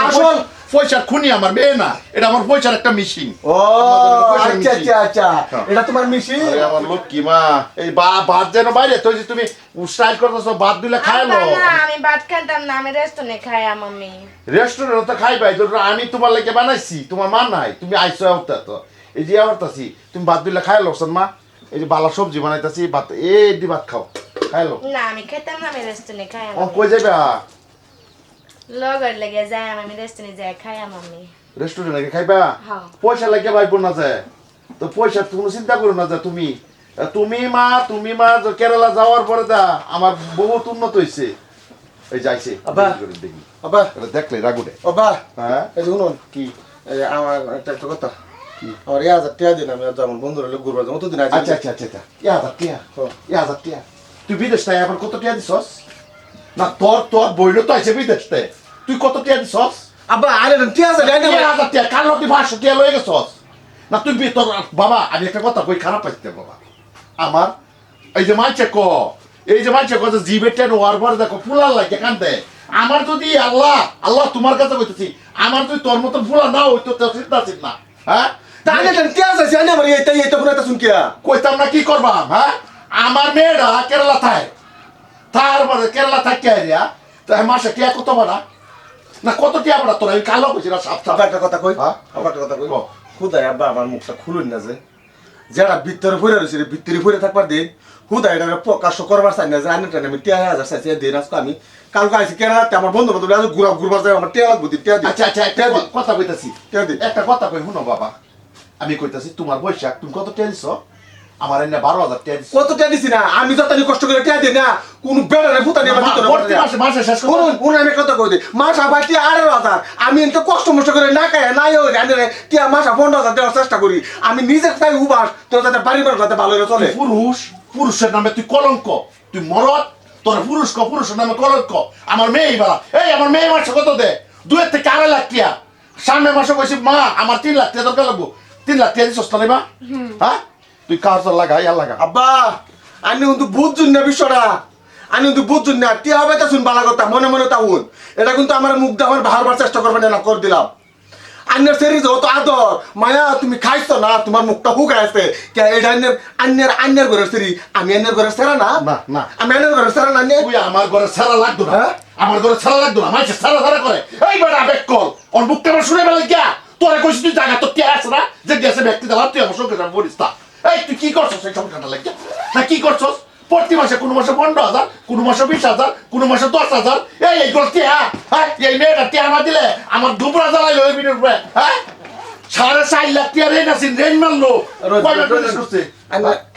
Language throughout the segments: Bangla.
আসল পয়সার খুনি আমার মেয়ে না। এটা আমার পয়সার একটা মেশিন ও আচ্ছা আচ্ছা আচ্ছা। হ্যাঁ। এটা তোমার মিশি আমার লক্ষ্মী মা এই বা- ভাত যেন বাইরে তো যে তুমি স্টাইল করতেছো ভাত দিলে না আমি ভাত খাইতাম না আমি রেস্টুরেন্টে খাই রেস্টুরেন্ট তো খাই পাই তো আমি তোমার লাগে বানাইছি তোমার মা নাই তুমি আইসো আওতা তো। এই যে আওতাছি তুমি ভাত দিলে খাই লোকসান মা। এই যে বালা সবজি বানাইতাছি ভাত এই দি ভাত খাও খাইলো। না আমি খাইতাম না আমি রেস্টুরেন্টে খাই ও কই যাবে লগর লেগে যাই আমি রেস্টুরেন্টে যাই খাই মাম্মি রেস্টুরেন্ট লাগে খাইবা হ্যাঁ। পয়সা লাগে ভাই না যায় তো পয়সা কোনো চিন্তা করো না যে তুমি তুমি মা তুমি মা যে কেরালা যাওয়ার পরে দা আমার বহুত উন্নত হয়েছে এই যাইছে আব্বা। দেখি এটা দেখলে রাগুডে বাবা হ্যাঁ এই শুনুন কি এই আমার একটা একটা কথা আমার এই হাজার টাকা দিন আমি আমার বন্ধুরা লোক ঘুরবার যাব অতদিন আজ আচ্ছা আচ্ছা আচ্ছা ইয়া হাজার টিয়া হ্যাঁ। ইয়া হাজার টিয়া তুই বিদেশ তাই এখন কত টিয়া দিছস না তোর তোর বইলো তো আছে বিদেশ তে তুই কত টিয়া দিছস? আব্বা আরে ঠিক আছে টিয়া হাজার টিয়া। কাল তুই পাঁচশো টিয়া লয়ে গেছস? না তুই তোর বাবা আমি একটা কথা কই খারাপ পাইতে বাবা। আমার এই যে মানছে ক এই যে মানছে ক যে জিবে টেন ওয়ার পরে দেখো ফুলার লাগে কান্দে। আমার যদি আল্লাহ আল্লাহ তোমার কাছে কইতেছি আমার যদি তোর মতন ফুলা না হইতো তো চিন্তা ছিল না হ্যাঁ? তাহলে ঠিক আছে জানি আমার এইটা কোনো একটা শুনকিয়া। কইতাম না কি করবাম হ্যাঁ? আমার মেয়েরা কেরালা থায়। তারপরে কেরালা থাকে এরিয়া তাই মাসে টিয়া কত বাড়া না কত টিয়া বাড়া তোরা? আমি কালো কইছি না সাপ সাপ। একটা কথা কই? হ্যাঁ? একটা কথা কই। খুদাই আব্বা আমার মুখটা খুলুন না যে। যারা ভিতরে পড়ে রয়েছে রে, ভিতরে পড়ে থাকবার দিন হুদা এটা প্রকাশ করবার চাই না যে আনি টানে আমি টিয়া হাজার চাইছি দিন আজকে আমি কালকে আইসি কেরালাতে আমার বন্ধু বান্ধব আজ ঘুরা ঘুরবার যাই আমার টিয়া লাগবো টিয়া দি আচ্ছা আচ্ছা একটা টিয়া দি। কথা কইতাছি। টিয়া দি। একটা কথা কই শুনো বাবা। আমি কইতাছি তোমার বৈশাখ তুমি কত টিয়া দিছ? আমার এনে বারো হাজার দিছ। কত দিছি না? আমি কষ্ট করে দিই না কোন বেড়ারে ফুতা আমার ভিতরে প্রতি মাসে শেষ আমি কথা কই দিই মাস হাজার। আমি এত কষ্ট মষ্ট করে না খাই নাই ওই জানি রে টিয়া মাসা পনেরো হাজার দেওয়ার চেষ্টা করি। আমি নিজে তাই উবাস তোর যাতে বাড়ি বাড়ি যাতে ভালো চলে। পুরুষ পুরুষের নামে তুই কলঙ্ক। তুই মরদ তোর পুরুষ ক পুরুষের নামে কলঙ্ক। আমার মেয়ে বেলা। এই আমার মেয়ে মাসে কত দে? দুয়ের থেকে আড়াই লাখ টিয়া। সামনে মাসে কইছি মা আমার তিন লাখ টিয়া দরকার লাগবো। তিন লাখ টিয়া দিছস না মা? হ্যাঁ? তুই কার তোর লাগা ইয়া লাগা। আব্বা আমি কিন্তু বুঝছুন না বিষয়টা আমি কিন্তু বুঝছুন না টিয়া হবে তা শুন বালা কথা মনে মনে তা হুন এটা কিন্তু আমার মুখ আমার ভারবার চেষ্টা করবেন না করে দিলাম। আন্যের শরীর যত আদর। মায়া তুমি খাইছো না? তোমার মুখটা হুক আছে। কে এটা আন্যের আন্যের আন্যের ঘরের শরীর আমি আন্যের ঘরের সেরা না? না, না। আমি আন্যের ঘরের সেরা না তুই আমার ঘরে ছাড়া লাগতো না। হ্যাঁ? আমার ঘরে ছাড়া লাগতো না। মাইছে ছাড়া ছাড়া করে। এই বেটা বেক কল ওর বুকটা আমার শুনে বেলা গিয়া তোরা কইছিস তুই জায়গা তোর কে আছে না? যে গেছে ব্যক্তি দিলাম তুই আমার সঙ্গে বলিস তা। এই তুই কি করছস এই সংখ্যাটা লাগিয়া না কি করছস? প্রতি মাসে কোনো মাসে পনেরো হাজার কোনো মাসে বিশ হাজার কোনো মাসে দশ হাজার। এই এইগুলো টিয়া হ্যাঁ এই মেয়েটা টিয়া না দিলে আমার দুপুরা জ্বালাই ওই মিনিট হ্যাঁ? সাড়ে চার লাখ টিয়া রেন আছেন রেন মারলো।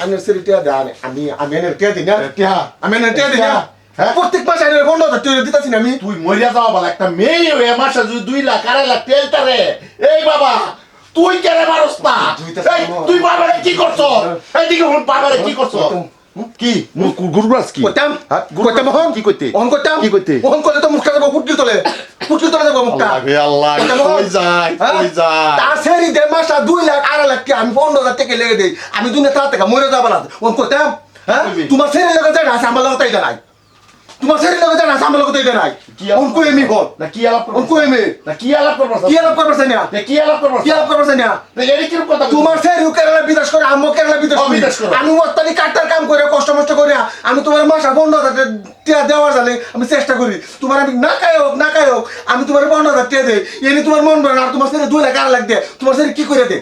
আমি শরীর টিয়া দেয় আমি আমি আন্যের টিয়া দিই না। টিয়া। আমি আন্যের টিয়া দিই না। হ্যাঁ? প্রত্যেক মাসে আন্যের পনেরো হাজার টিয়া দিতেছি আমি। তুই মরিয়া যাওয়া বলা একটা মেয়ে হয়ে মাসে যদি দুই লাখ আড়াই লাখ তেলটা রে। এই বাবা তুই কেন মারস না? তুই সামনে- তুই বাবারে কি করছ? এইদিকে হন বাবারে কি করছ? কি? গুরুরাজ কি? কইতাম। হ্যাঁ, কইতাম হন কি কইতে? অহন কইতাম। কি কইতে? অহন কইতে তো মুখটা যাব ফুটকি তোলে। ফুটকি তোলে যাব মুখটা। আল্লাহ রে আল্লাহ কইতাম হন? কই যায় হ্যাঁ? কই যায় তার সেরি দে মাসা দুই লাখ আড়াই লাখ আমি পনেরো হাজার টাকা লেগে দেই। আমি দুনিয়া তার থেকে মরে যাব না অহন কইতাম হ্যাঁ? তোমার সেরি লেগে যায় না আমার নাই তোমার সেরি লেগে যায় না আছে আমার নাই। কি আলাপ অহন কই না কি আলাপ কই আমি না কি আলাপ করব? কি আলাপ করবার চাই না কি আলাপ করব? কি আলাপ করবার চাই না এই কি কথা তোমার সেরি কেরালা বিদেশ করে আম্মু কেরালা বিদেশ ও, করি। বিদেশ করে। আমি ওস্তানি কাটটার কাম করে কষ্ট মষ্ট করে। আমি তোমার মাসা পনেরো হাজার টিয়া দেওয়ার জানে আমি চেষ্টা করি। তোমার আমি না খাই হোক না খাই হোক আমি তোমার পনেরো হাজার টিয়া দেই। এনে তোমার মন ভরে না আর তোমার সেরে দুই লাখ আড়াই লাখ দে তোমার সেরে কি করে দে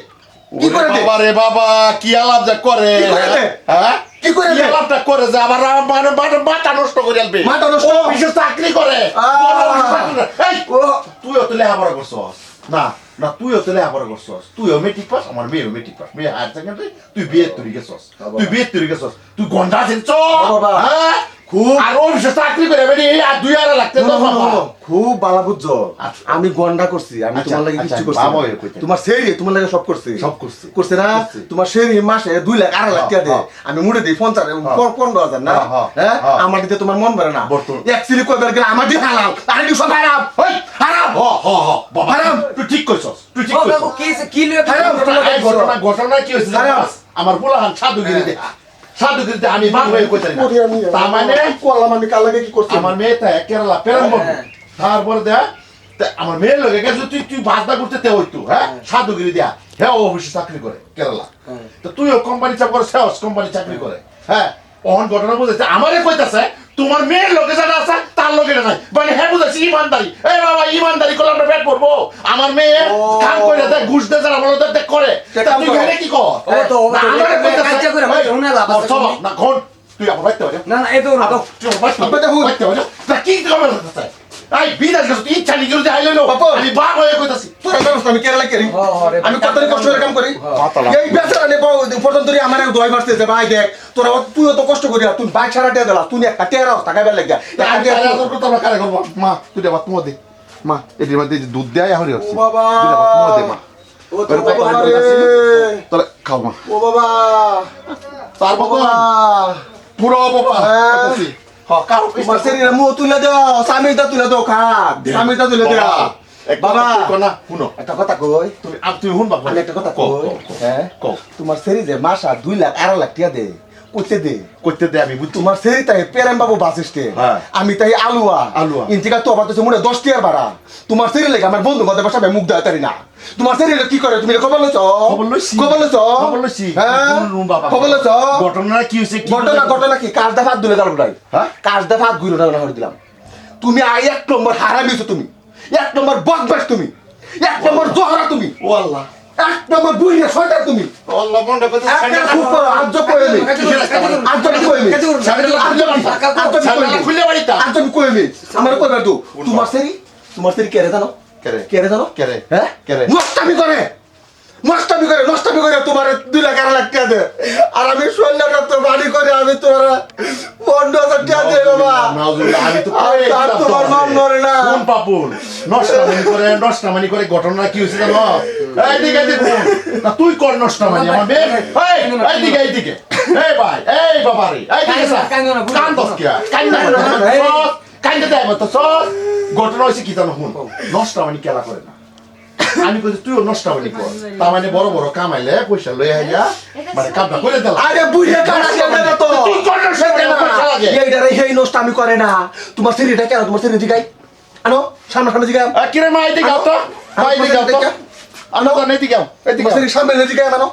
কি করে ওরে দে? বাবা রে বাবা কি আলাপ যা করে? কি করে দে? হ্যাঁ? কি করে দে? আলাপটা করে যে আবার মানে মানে মাথা নষ্ট করে আলবে মাথা নষ্ট? ও বিশেষ চাকরি করে। আহ। বড় অফিসে চাকরি করে। এই ও। তো লেখাপড়া করছস। না না তুইও তো লেখাপড়া করছস। তুইও মেট্রিক পাস আমার মেয়েও মেট্রিক পাস মেয়ে হায়ার সেকেন্ডারি তুই বিয়ে তুই গেছস। তুই বিয়ে তুই গেছস। তুই গন্ডা আছিস হ্যাঁ? খুব আর অফিসে চাকরি করে বেরি আর দুই আর লাগতে খুব বালা বুঝছ। আচ্ছা। আমি গন্ডা করছি আমি আচ্ছা, তোমার লাগে আচ্ছা, কিছু করছি। এর কইতে। তোমার সেরি তোমার লাগে সব করছি। সব করছি। করছে না তোমার সেরি মাসে দুই লাখ আড়াই লাখ হ্যাঁ, টাকা হ্যাঁ। আমি মুড়ে দিই পঞ্চাশ পনেরো হাজার না? হ্যাঁ, হ্যাঁ, হ্যাঁ? হ্যাঁ। আমার দিতে তোমার মন ভরে না। এক কয়বার গেলে আমার দিয়ে হালাল। আর এটি সব হারাম। হারাম। হ হ হ হারাম। তুই ঠিক কইছস তুই ঠিক ও কি কি হারাম। ঘটনা? ঘটনা কি হয়েছে? আমার পোলাহান আমি হয়ে না। তার মানে করলাম আমি কাল লাগে কি করছি? আমার মেয়েটা কেরালা পেরাম্বর হ্যাঁ। দেখ আমার মেয়ের লোকে গেছে তুই তুই করতে তে হইতো হ্যাঁ? সাধুগিরি দিয়া। হ্যাঁ ও অফিসে চাকরি করে কেরালা। হ্যাঁ। তো তুইও কোম্পানি চাকরি করে কোম্পানি চাকরি করে হ্যাঁ? অহন ঘটনা বলতেছে আমারে কইতাছে তোমার মেয়ের করব? আমার মেয়ে কাম করে দেখ ঘুষ দে যারা বলো দেখ করে। তুই ঘরে কি কর? ও তো ও তো কাজ করে ভাই শুনে লাভ আছে না তুই আবার বাইতে পারে না না এ তো না তো হুই বাইতে পারে না কি করবে আই বিদাস গেছ তুই চালি গেল আমি বাঘ হয়ে কইতাছি। তোর ব্যবস্থা আমি কেরালা করি। হ্যাঁ, হ্যাঁ, আমি কষ্ট করে কাম করি? হ্যাঁ, এই বেচারা নে পাও পর্যন্ত আমার এক দয় মারতে যে ভাই দেখ তোরা তুই তো কষ্ট করি তুই বাইক সারাটে দিলা। তুই একটা টেরা টাকা বেলা লাগিয়া। মা তুই দেবা তোমাদের মা এটির মধ্যে দুধ দেয় এখন ও বাবা! দে মা। বাবা বাবা তাহলে খাও মা। ও বাবা! বাবা। বাবা! পুরো বাবা। হ্যাঁ। কাও তোমার শরীরে মুখ তুলে দাও স্বামীটা তুলে দাও স্বামীটা তুলে দাও। বাবা। না শুনো। একটা কথা কই তুমি তুমি শুন বাবা একটা কথা কই। হ্যাঁ। তোমার শরীরে মাসা দুই লাখ আড়াই লাখ টিয়া দে। কইতে দে। করতে দে আমি বুঝছি। তোমার সেরি তাই পেরাম বাবু বাস স্ট্যান্ড হ্যাঁ। আমি তাই আলুয়া। আলুয়া। ইন্তিকা তো আবার তো মুড়ে দশ টিয়ার ভাড়া তোমার সেরি লেগে আমার বন্ধু কথা বসাবে মুখ দেয় তারি না। তোমার সেরি কি করে? তুমি খবর লইছ? খবর লইছি। খবর লইছ? খবর লইছি। হ্যাঁ? বাবা। খবর লইছ? ঘটনা কি হইছে ঘটনা ঘটনা কি? কাজ দাফাত দুলে দাঁড়াবো নাই হ্যাঁ? কাজ দাফাত ঘুরে দাঁড়ানো করে দিলাম। তুমি আই এক নম্বর হারামিছো তুমি। এক নম্বর বদমাস তুমি। এক নম্বর জহরা তুমি। ও আল্লাহ। এক নম্বর দুই না ছয়টা তুমি। আমার কথা তো তোমার সেরি তোমার সেরি কেড়ে জানো? কেড়ে। কেড়ে জানো? কেড়ে। হ্যাঁ? কেড়ে। করে। নষ্টামি করে নষ্টামি করে তোমার দুই লাখ আড়াই লাখ টাকা দে। আর আমি ষোলো তো বাড়ি করে আমি তোমার পনেরো হাজার টাকা দে বাবা। নাউজুবিল্লাহ, আমি তো আর তার তোমার। মন মরে না। কোন পাপুন নষ্টামানি করে নষ্টামানি করে ঘটনা কি হয়েছে জানো? এই দিকে দিকে না তুই কর নষ্টামানি আমার মেয়ে এই এই দিকে এই দিকে এই ভাই এই বাবা রে এই দিকে স্যার কান্দো না, বুঝো। কান দস কি কান না এই। কান্দে দেয় তো সস ঘটনা হয়েছে কি জানো শুন। নষ্টামানি কেলা করে না। আমি কইছি তুইও নষ্টামানি কর। তার মানে বড় বড় কামাইলে পয়সা লই আইয়া মানে কামটা করে দিলাম। আরে বুঝে কাটা কেন না তো। তুই কর নষ্টামানি পয়সা লাগে। এইটারে এই নষ্ট আমি করে না। তোমার সেরিটা কেন তোমার সেরি জিগাই আনো সামনে সামনে জিগাই আ, কিরে মা এদিকে আও তো। মা এদিকে আও তো। আনো এদিকে আও এদিকে। সেরি সামনে জিগাই আনো।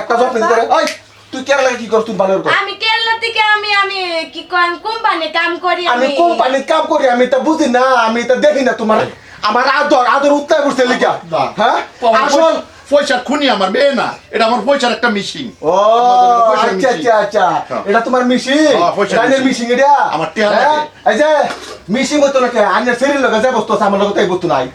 একটা জব নিতে ওই তুই কেন লাগে কি করছ তুই ভালো কর আমি কেরলা থেকে আমি আমি কি কোম্পানি কাম করি আমি আমি। কোম্পানির কাম করি আমি তা বুঝি না আমি তা দেখি না তোমার। আমার আদর আদর উত্তর করছে লিখা। হ্যাঁ? আসল পয়সা- পয়সার খুনি আমার মেয়ে না। এটা আমার পয়সার একটা মিশিং ও আচ্ছা আচ্ছা আচ্ছা। হ্যাঁ। এটা তোমার মিশিং পয়সার মিশিং এটা? আমার টিয়া হ্যাঁ? লাগে। এই যে মিশিং হতো না কে আইনের শরীর লগে যে বস্তু আমার লগে তাই বস্তু নাই।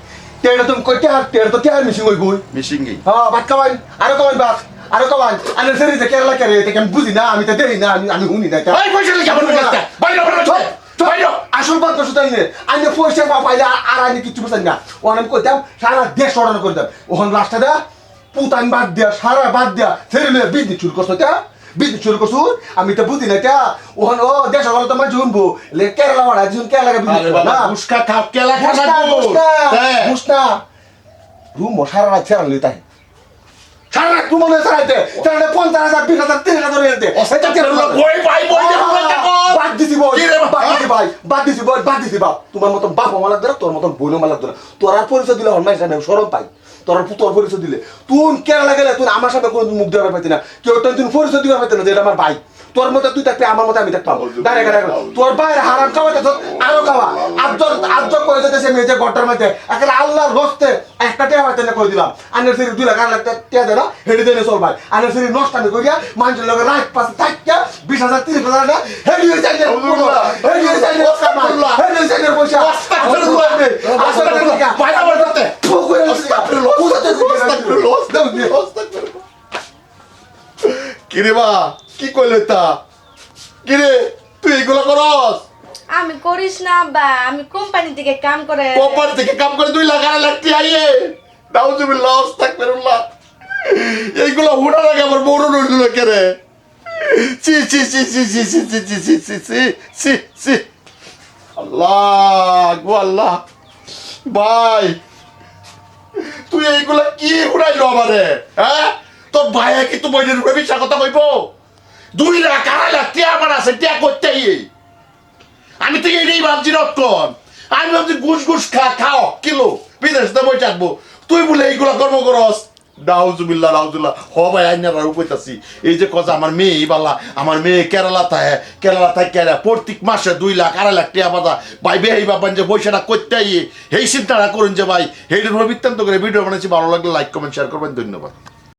তে এটা তুমি কইতে তে এটা তো টিয়ার মিশিং হইব মিশিং গই হ্যাঁ ভাত খাওয়াই। আরও খাওয়াই ভাত আরও খাওয়াই। আইনের শরীর যে কেরালা কেরে এটা কি আমি বুঝি না? আমি তো দেখি না আমি আমি শুনি না পয়সা লাগে আমার বাইরে আসল কথা শুধু আইনে পয়সা পা পাইলে আর আইনে কিচ্ছু বুঝাই না ওখানে আমি করতাম সারা দেশ অর্ডার করতাম ওখানে লাস্টটা দেয়া পুতান বাদ দেয়া সারা বাদ দেয়া ফেরলে বিদ্যুৎ চুরি করছ তা বিদ্যুৎ চুরি করছ আমি তো বুঝি না তা ওখানে ও দেশ অর্ডার তো মানুষ শুনব কেরালা ওড়া যখন কেরালা বিদ্যুৎ না? মুস্কা খাও কেলা খাও মুস্কা মুস্কা রুম সারা রাত ফেরালি তাই সারা রুম মনে সারাইতে। তাহলে পঞ্চাশ হাজার বিশ হাজার তিরিশ হাজার এলতে বাদ দিছি বই? বাদ দিছি ভাই বাদ দিছি বই বাদ দিছি বাপ। তোমার মতন বাপ আমার ধরে তোর মতন বইনো আমার ধরে তোর আর পরিচয় দিলে হন মাইসা আমি সরম পাই। তোর তোর পরিচয় দিলে। তুই কেরালা গেলে তুই আমার সাথে কোনো মুখ দেওয়ার পাইতি না। কেউ তো তুই পরিচয় দিবার পাইতি না যে এটা আমার ভাই। তোর মতো তুই থাকবি আমার মতো আমি ডাইরেক্ট তোর বাইরে হারাম খাওয়াতে তোর আরও খাওয়া। আজর আজর করে যেতেছে মেয়েছে গট্টার মধ্যে। একেবারে আল্লাহর রস্তে একটা টেয়া না করে দিলাম। আনের সিরি দুই লাখ লাখ টেয়া দেয় না হেঁটে দেনে চল ভাই। আনের সিরি নষ্ট আমি করিয়া মানুষের লগে রাত পাশে বিশ হাজার তিরিশ হাজার না হেঁটে হয়ে যায় হেঁটে হয়ে যায় হেঁটে হয়ে পয়সা। কিরে বা কি কইলে তা কিরে তুই এগুলো করস আমি করিস না আব্বা আমি কোম্পানি থেকে কাম করে কোম্পানি থেকে কাম করে আড়াই লাখ টি আইয়ে নাউজুবিল্লাহ আস্তাগফিরুল্লাহ এইগুলো হুড়া লাগে আমার বড় নড়ল কেরে চি চি চি চি চি চি চি চি চি চি চি চি চি আল্লাহ গো আল্লাহ ভাই তুই এইগুলা কি হুড়াইলো আমারে হ্যাঁ তোর ভাইয়া কি তুই বইনের মিশা কথা কইব দুই লাখ, আড়াই লাখ টিয়া আমার আছে, টিয়া করতে আমি তো এটাই ভাবছি রক্ষণ আমি ভাবছি, ঘুষ ঘুষ খা, খাও, কিলো, বিদেশ তো বই থাকব। তুই বলে এইগুলা কর্ম করস? নাউজুবিল্লাহ নাউজুল্লাহ হ ভাই আইনার উপইতাছি এই যে কথা আমার মেয়ে বালা, আমার মেয়ে কেরালা থাকে কেরালা থাকে প্রত্যেক মাসে দুই লাখ, আড়াই লাখ টাকা বাদা ভাই, বে, এই বাবান যে পয়সাটা করতে এই চিন্তাটা করুন যে ভাই এইটার বৃত্তান্ত করে ভিডিও বানাচ্ছি ভালো লাগলে লাইক কমেন্ট শেয়ার করবেন। ধন্যবাদ।